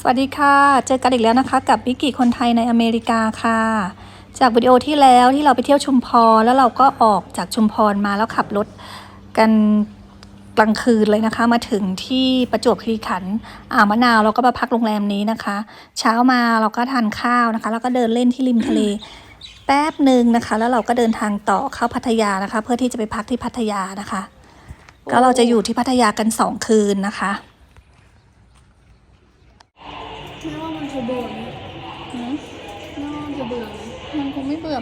สวัสดีค่ะ เจอกันอีกแล้วนะคะกับวิกิคนไทยในอเมริกาค่ะ จากวิดีโอที่แล้วที่เราไปเที่ยวชุมพรแล้วเราก็ออกจากชุมพรมาแล้วขับรถกันกลางคืนเลยนะคะ มาถึงที่ประจวบคีรีขันธ์อ่าวมะนาวเราก็มาพักโรงแรมนี้นะคะ เช้ามาเราก็ทานข้าวนะคะ แล้วก็เดินเล่นที่ริมทะเลแป๊บหนึ่งนะคะ แล้วเราก็เดินทางต่อเข้าพัทยานะคะ เพื่อที่จะไปพักที่พัทยานะคะ ก็เราจะอยู่ที่พัทยากันสองคืนนะคะ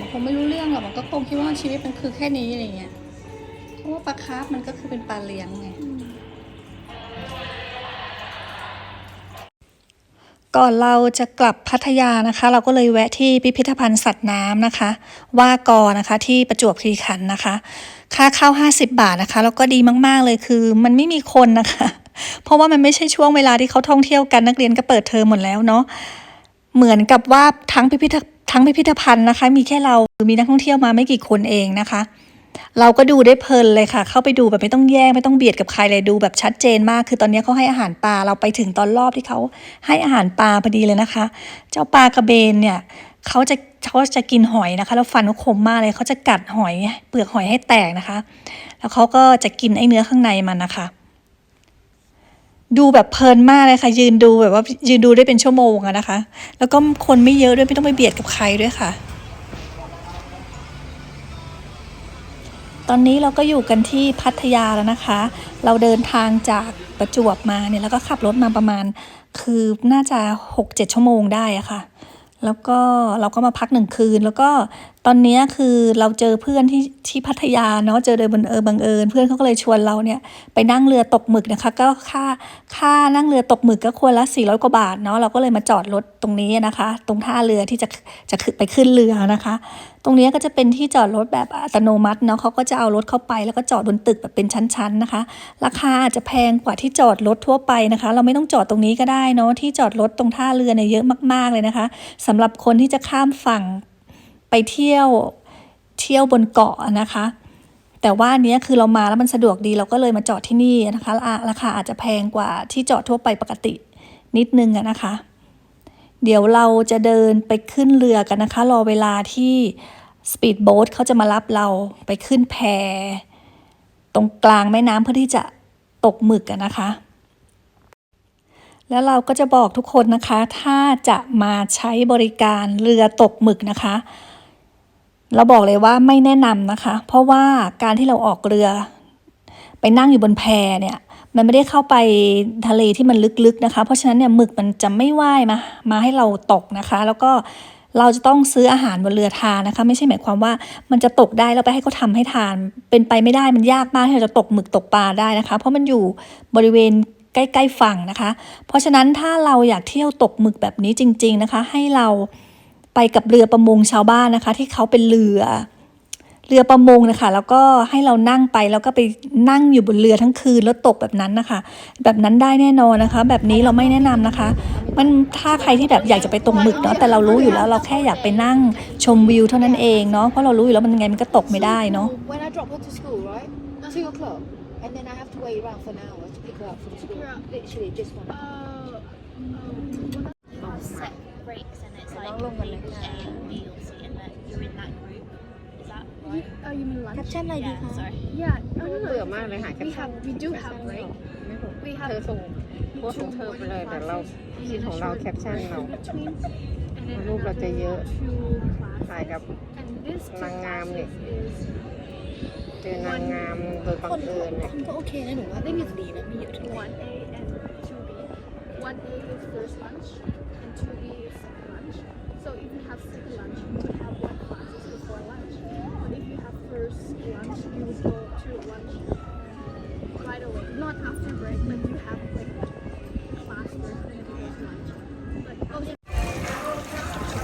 มันคงไม่เบื่อมันคงไม่รู้เรื่องหรอกมันก็คงคิดว่าชีวิตมันคือแค่นี้อะไรเงี้ยเพราะว่าปลาคาร์ฟมันก็คือเป็นปลาเลี้ยงไงก่อนเราจะกลับพัทยานะคะ เราก็เลยแวะที่พิพิธภัณฑ์สัตว์น้ำนะคะ ว่ากอนะคะที่ประจวบคีรีขันธ์นะคะ ค่าเข้า 50 บาทนะคะ แล้วก็ดีมาก ๆ เลยคือมันไม่มีคนนะคะ เพราะว่ามันไม่ใช่ช่วงเวลาที่เขาท่องเที่ยวกันนักเรียนก็เปิดเทอมหมดแล้วเนาะเหมือนกับว่าทั้งพิพิธ ทั้งพิพิธภัณฑ์นะคะ มีแค่เรามีนักท่องเที่ยวมาไม่กี่คนเองนะคะ เราก็ดูได้เพลินเลยค่ะ เข้าไปดูแบบไม่ต้องแย่งไม่ต้องเบียดกับใครเลยดูแบบชัดเจนมาก คือตอนนี้เขาให้อาหารปลาเราไปถึงตอนรอบที่เขาให้อาหารปลาพอดีเลยนะคะ เจ้าปลากระเบนเนี่ยเขาจะเขาจะกินหอยนะคะ แล้วฟันเขาคมมากเลยเขาจะกัดหอยเปลือกหอยให้แตกนะคะ แล้วเขาก็จะกินไอ้เนื้อข้างในมันนะคะ ดูแบบเพลินมากเลยค่ะ ยืนดูแบบว่ายืนดูได้เป็นชั่วโมงอะนะคะ แล้วก็คนไม่เยอะด้วยไม่ต้องไปเบียดกับใครด้วยค่ะ ตอนนี้เราก็อยู่กันที่พัทยาแล้วนะคะ เราเดินทางจากประจวบมาเนี่ยแล้วก็ขับรถมาประมาณ คือน่าจะ 6-7 ชั่วโมงได้อะค่ะ แล้วก็เราก็มาพักหนึ่งคืนแล้วก็ ตอนนี้คือเราเจอเพื่อนที่ที่พัทยาเนาะเจอโดยบังเอิญบังเอิญเพื่อนเขาก็เลยชวนเราเนี่ยไปนั่งเรือตกหมึกนะคะ ก็ค่าค่านั่งเรือตกหมึกก็ควรละ 400 กว่าบาทเนาะเราก็เลยมาจอดรถตรงนี้นะคะ ตรงท่าเรือที่จะจะขึ้นไปขึ้นเรือนะคะ ตรงนี้ก็จะเป็นที่จอดรถแบบอัตโนมัติเนาะเขาก็จะเอารถเข้าไปแล้วก็จอดบนตึกแบบเป็นชั้นๆนะคะ ราคาอาจจะแพงกว่าที่จอดรถทั่วไปนะคะ เราไม่ต้องจอดตรงนี้ก็ได้เนาะที่จอดรถตรงท่าเรือเนี่ยเยอะมากๆเลยนะคะสำหรับคนที่จะข้ามฝั่ง ไปเที่ยวเที่ยวบนเกาะนะคะ แต่ว่านเนี้ยคือเรามาแล้วมันสะดวกดีเราก็เลยมาจอดที่นี่นะคะราคาอาจจะแพงกว่าที่จอดทั่วไปปกตินิดนึงนะคะ เดี๋ยวเราจะเดินไปขึ้นเรือกันนะคะ รอเวลาที่สปีดโบ๊ทเขาจะมารับเราไปขึ้นแพตรงกลางแม่น้ำเพื่อที่จะตกหมึกกันนะคะ แล้วเราก็จะบอกทุกคนนะคะ ถ้าจะมาใช้บริการเรือตกหมึกนะคะ เราบอกเลยว่าไม่แนะนำนะคะ เพราะว่าการที่เราออกเรือ ไปนั่งอยู่บนแพเนี่ย มันไม่ได้เข้าไปทะเลที่มันลึกๆนะคะ เพราะฉะนั้นเนี่ยหมึกมันจะไม่ว่ายมา มาให้เราตกนะคะ แล้วก็เราจะต้องซื้ออาหารบนเรือทานนะคะ ไม่ใช่หมายความว่ามันจะตกได้แล้วไปให้เขาทำให้ทาน เป็นไปไม่ได้มันยากมากที่เราจะตกหมึกตกปลาได้นะคะ เพราะมันอยู่บริเวณใกล้ๆฝั่งนะคะ เพราะฉะนั้นถ้าเราอยากเที่ยวตกหมึกแบบนี้จริง ๆนะคะ ให้เรา ไปกับเรือประมงชาวบ้านนะคะ ที่เขาเป็นเรือเรือประมงนะคะ แล้วก็ให้เรานั่งไปแล้วก็ไปนั่งอยู่บนเรือทั้งคืนแล้วตกแบบนั้นนะคะ แบบนั้นได้แน่นอนนะคะ แบบนี้เราไม่แนะนำนะคะ มันถ้าใครที่แบบอยากจะไปตกหมึกเนาะแต่เรารู้อยู่แล้วเราแค่อยากไปนั่งชมวิวเท่านั้นเองเนาะเพราะเรารู้อยู่แล้วมันยังไงมันก็ตกไม่ได้เนาะ When I drop her to school, right? Two o'clock. And then I have to wait around for an hour to pick her up from school. her up. Literally just one hour. Uh, set breaks and it's like long one group like A, B or C and that you're in that group. Is that right? oh, you mean lunch? แคปชั่นอะไรดี Yeah, คะ sorry. Yeah. Oh, no, no. เบื่อมากเลยหาแคป We ชั่น have, we do have break. ไม่ถูก We เธอ have ส่งโพสต์ของเธอไปเลยแต่เรา คิดของเราแคปชั่นเรา between, and then รูปเราจะเยอะ two ถ่าย classes. กับ And this two นางงามเนี่ย classes is เจอนางงามโดยบัคงนเอิญเนี่ยคนก็โอเคนะหนูว่าได้มีดีนะมีเยอะทุกวัน 1A and 2B. 1A is first lunch and 2B is second lunch. So if you have second lunch, you would have one class before lunch. But if you have first lunch, you would go to lunch right away. Not after break, but you have like class first and then you go to lunch. But okay.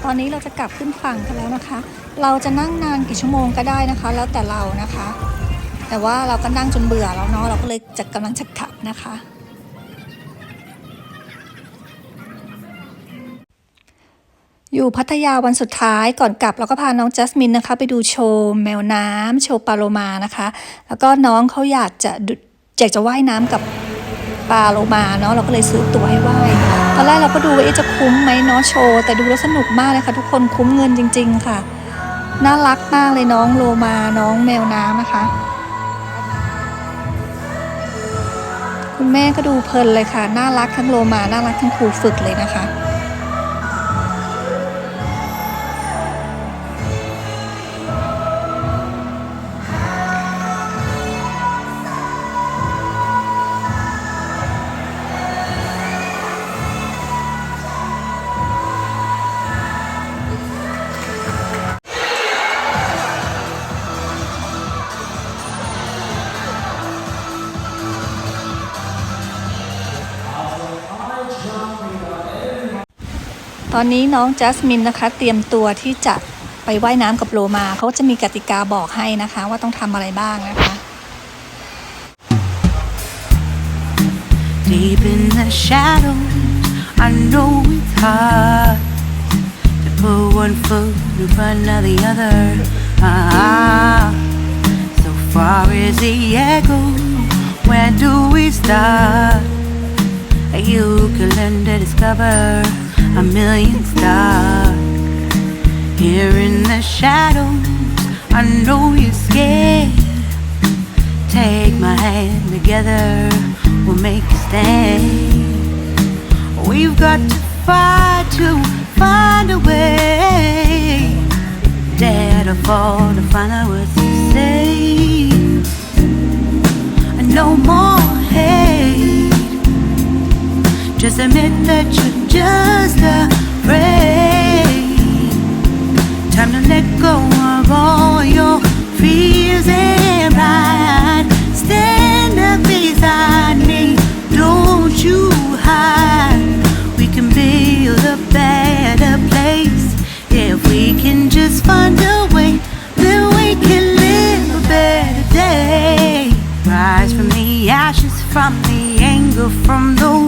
ตอนนี้เราจะกลับขึ้นฝั่งกันแล้วนะคะ เราจะนั่งนานกี่ชั่วโมงก็ได้นะคะ แล้วแต่เรานะคะ แต่ว่าเราก็นั่งจนเบื่อแล้วเนาะ เราก็เลยจะกำลังจะกลับนะคะ อยู่พัทยาวันสุดท้ายก่อนกลับเราก็พาน้องจัสมินนะคะ ไปดูโชว์แมวน้ำโชว์ปลาโลมานะคะ แล้วก็น้องเขาอยากจะอยากจะว่ายน้ำกับปลาโลมาเนาะเราก็เลยซื้อตั๋วให้ว่ายตอนแรกเราก็ดูว่าเอ๊ะจะคุ้มไหมเนาะโชว์แต่ดูแล้วสนุกมากเลยค่ะ ทุกคนคุ้มเงินจริง ๆ ค่ะ น่ารักมากเลยน้องโลมาน้องแมวน้ำนะคะ คุณแม่ก็ดูเพลินเลยค่ะ น่ารักทั้งโลมาน่ารักทั้งครูฝึกเลยนะคะ อนนี้น้องจัสมินนะคะ เตรียมตัวที่จะไปไว่ายน้ำกับโลมา เขาจะมีกติกาบอกให้นะคะ ว่าต้องทำอะไรบ้างนะคะ Deep in the shadows, I know it's hard to put one foot in front of the other. Ah, so far as the echo, where do we start? You can learn to discover a million stars. Here in the shadows, I know you're scared. Take my hand together, we'll make a stand. We've got to fight to find a way. Admit that you're just afraid. Time to let go of all your fears and pride. Stand up beside me, don't you hide. We can build a better place if we can just find a way. Then we can live a better day. Rise from the ashes, from the anger, from the.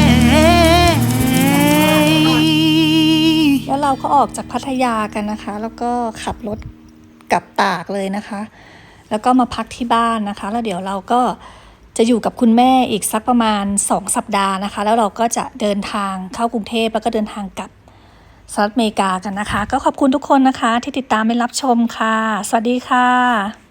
เราก็ออกจากพัทยากันนะคะ แล้วก็ขับรถกลับตากเลยนะคะ แล้วก็มาพักที่บ้านนะคะ แล้วเดี๋ยวเราก็จะอยู่กับคุณแม่อีกสักประมาณ 2 สัปดาห์นะคะ แล้วเราก็จะเดินทางเข้ากรุงเทพแล้วก็เดินทางกลับสหรัฐอเมริกากันนะคะ ก็ขอบคุณทุกคนนะคะ ที่ติดตามและรับชมค่ะ สวัสดีค่ะ